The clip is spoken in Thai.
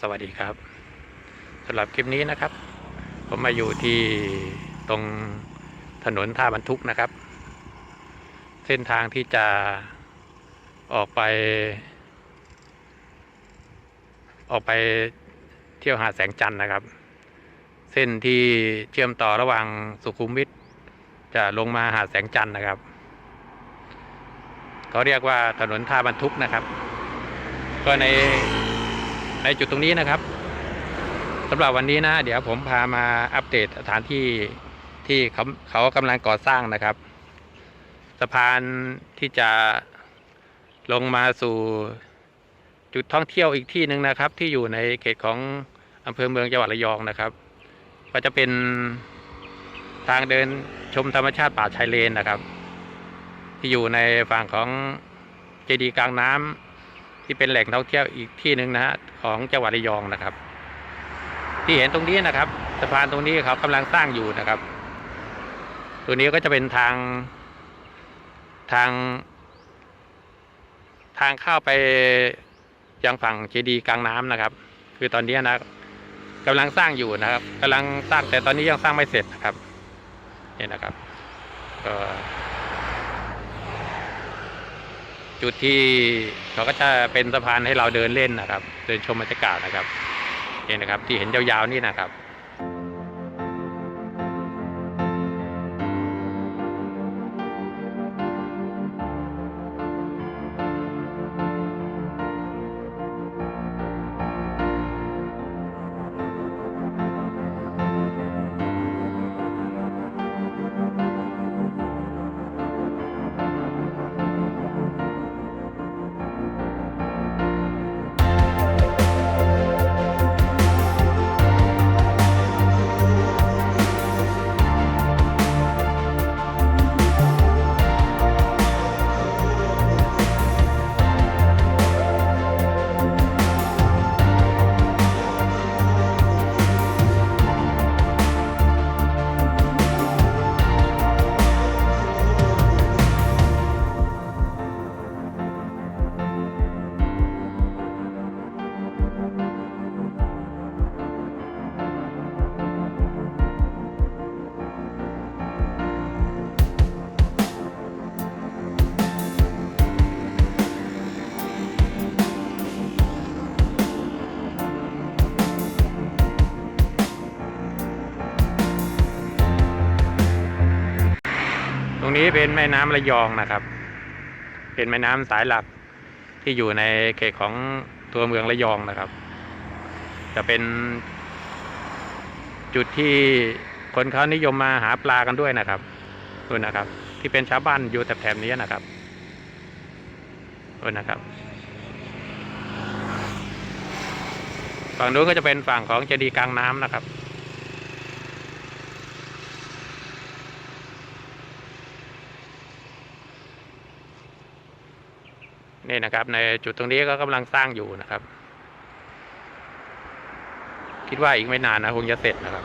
สวัสดีครับสำหรับคลิปนี้นะครับ ผมมาอยู่ที่ตรงถนนท่าบรรทุกนะครับ เส้นทางที่จะออกไป ออกไปเที่ยวหาแสงจันทร์นะครับ เส้นที่เชื่อมต่อระหว่างสุขุมวิทจะลงมาหาแสงจันทร์นะครับเขาเรียกว่าถนนท่าบรรทุกนะครับ ก็ใน ในจุดตรงนี้นะครับสำหรับวันนี้นะ เดี๋ยวผมพามาอัปเดตสถานที่ที่เขาเขากำลังก่อสร้างนะครับ สะพานที่จะลงมาสู่จุดท่องเที่ยวอีกที่หนึ่งนะครับ ที่อยู่ในเขตของอำเภอเมืองจังหวัดระยองนะครับ ก็จะเป็นทางเดินชมธรรมชาติป่าชายเลนนะครับ ที่อยู่ในฝั่งของเจดีย์กลางน้ำ ที่เป็นแหล่งท่องเที่ยวอีกที่หนึ่งนะฮะของจังหวัดระยองนะครับ ที่เห็นตรงนี้นะครับสะพานตรงนี้เขากำลังสร้างอยู่นะครับ ตัวนี้ก็จะเป็นทางทาง ทางเข้าไปยังฝั่งเจดีกลางน้ำนะครับ คือตอนนี้นะกำลังสร้างอยู่นะครับกำลังสร้างแต่ตอนนี้ยังสร้างไม่เสร็จนะครับนี่นะครับก็ จุดที่เขาก็จะเป็นสะพานให้เราเดินเล่นนะครับ เดินชมบรรยากาศนะครับนี่นะครับที่เห็นยาวๆนี่นะครับ นี้เป็นแม่น้ำระยองนะครับ เป็นแม่น้ำสายหลักที่อยู่ในเขตของตัวเมืองระยองนะครับ จะเป็น จุดที่คนเขานิยมมาหาปลากันด้วยนะครับนู่นะครับ ที่เป็นชาวบ้านอยู่แถบๆนี้นะครับนู่นนะครับฝั่งนู้นก็จะเป็นฝั่งของเจดีย์กลางน้ำนะครับ นี่นะครับ ในจุดตรงนี้ก็กำลังสร้างอยู่นะครับ คิดว่าอีกไม่นานนะคงจะเสร็จนะครับ